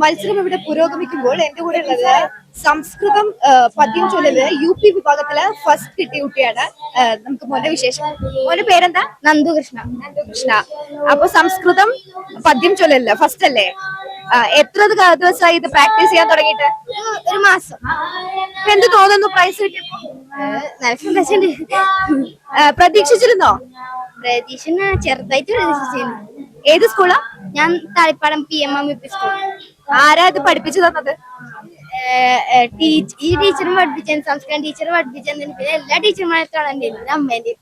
മത്സരം ഇവിടെ പുരോഗമിക്കുമ്പോൾ എന്റെ കൂടെ ഉള്ളത് സംസ്കൃതം പദ്യം ചൊല്ലുന്നത് യു പി വിഭാഗത്തിൽ ഫസ്റ്റ് കിട്ടിയ കുട്ടിയാണ് നമുക്ക് മോന്റെ വിശേഷം. മോന്റെ പേരെന്താ? നന്ദുകൃഷ്ണ. കൃഷ്ണ അപ്പൊ സംസ്കൃതം പദ്യം ചൊല്ലല്ല ഫസ്റ്റ് അല്ലേ? എത്ര ദിവസമായി ഇത് പ്രാക്ടീസ് ചെയ്യാൻ തുടങ്ങിയിട്ട്? ഒരു മാസം. എന്ത് തോന്നുന്നു പ്രൈസ് കിട്ടിയപ്പോ? പ്രതീക്ഷിച്ചിരുന്നോ? പ്രതീക്ഷ ചെറുതായിട്ട് പ്രതീക്ഷിച്ചിരുന്നു. ഏത് സ്കൂളാ? ഞാൻ Thalippadam P M M P school. ആരാ ഇത് പഠിപ്പിച്ചു തന്നത്? ഈ ടീച്ചറും പഠിപ്പിച്ചു സംസ്കാരം ടീച്ചർ പഠിപ്പിച്ചു പിന്നെ എല്ലാ ടീച്ചർമാരെ കാണാൻ അമ്മേന്റെ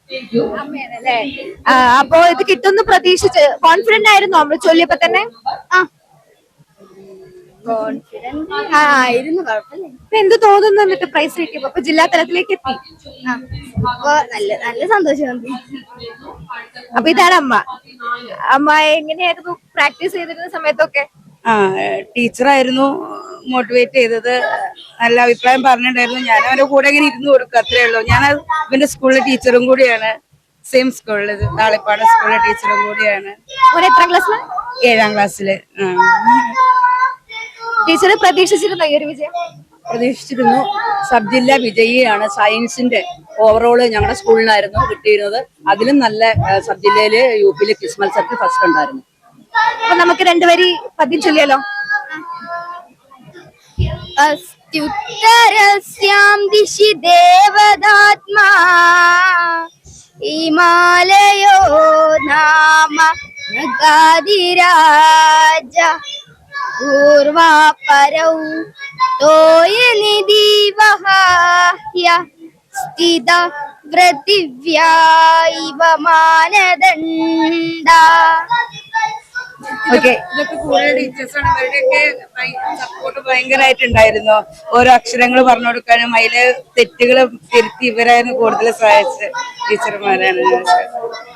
അപ്പൊ ഇത് കിട്ടുമെന്ന് പ്രതീക്ഷിച്ച് കോൺഫിഡന്റ് ആയിരുന്നു നമ്മൾ ചൊല്ലിയപ്പോ തന്നെ? ആ. കോൺഫിഡന്റ് ആയിരുന്നു കുഴപ്പമില്ല. ഇപ്പൊ എന്ത് തോന്നുന്നു എന്നിട്ട് പ്രൈസ് കിട്ടിയപ്പോ? അപ്പൊ ജില്ലാ തലത്തിലേക്ക് എത്തി. അപ്പൊ നല്ല നല്ല സന്തോഷമുണ്ട് അപ്പൊ ഇതാണ് അമ്മ അമ്മ എങ്ങനെയായിരുന്നു പ്രാക്ടീസ് ചെയ്തിരുന്ന സമയത്തൊക്കെ? ആ ടീച്ചറായിരുന്നു മോട്ടിവേറ്റ് ചെയ്തത്. നല്ല അഭിപ്രായം പറഞ്ഞിട്ടുണ്ടായിരുന്നു. ഞാൻ അവന്റെ കൂടെ ഇങ്ങനെ ഇരുന്ന് കൊടുക്കും അത്രേ ഉള്ളൂ. ഞാൻ ഇവന്റെ സ്കൂളിലെ ടീച്ചറും കൂടിയാണ്. സെയിം സ്കൂളിൽ താളിപ്പാട് സ്കൂളിലെ ടീച്ചറും കൂടിയാണ്. എത്രാം ഏഴാം ക്ലാസ്സിൽ. ടീച്ചറെ ടീച്ചർ പ്രതീക്ഷിച്ചിരുന്നോ ഈ ഒരു വിജയം? പ്രതീക്ഷിച്ചിരുന്നു. സബ് ജില്ലാ വിജയിയാണ്. സയൻസിന്റെ ഓവറോൾ ഞങ്ങളുടെ സ്കൂളിലായിരുന്നു കിട്ടിയിരുന്നത്. അതിലും നല്ല സബ് ജില്ലയിൽ യു പിയിലെ ക്വിസ് മത്സരത്തിൽ ഫസ്റ്റ് ഉണ്ടായിരുന്നു. അപ്പൊ നമുക്ക് രണ്ടുപേരി പദ്യം ചൊല്ലിയാലോ? അസ്ത്യുത്തരസ്യാം ദിശി ദേവതാത്മാ ഹിമാലയോ നാമ നഗാതിരാജ പൂർവാപരൗ തോയനിധിവഹായ സ്ഥിത വൃത്തിവ്യായിവ മാനദണ്ഡ. ഓക്കെ കൂടുതൽ ടീച്ചേഴ്സാണ് ഇവരുടെയൊക്കെ സപ്പോർട്ട് ഭയങ്കരമായിട്ടുണ്ടായിരുന്നു ഓരോ അക്ഷരങ്ങൾ പറഞ്ഞു കൊടുക്കാനും അതിൽ തെറ്റുകൾ തിരുത്തി ഇവരായിരുന്നു കൂടുതൽ സഹായിച്ച ടീച്ചർമാരാണ്.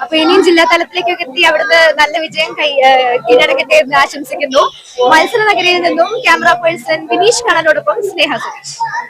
അപ്പൊ ഇനിയും ജില്ലാ തലത്തിലേക്കൊക്കെ എത്തി അവിടുന്ന് നല്ല വിജയം കീഴടക്കട്ടെ എന്ന് ആശംസിക്കുന്നു. മത്സര നഗരിയിൽ നിന്നും ക്യാമറ പേഴ്സൺ വിനീഷ് കണനോടൊപ്പം സ്നേഹ സുരേഷ്.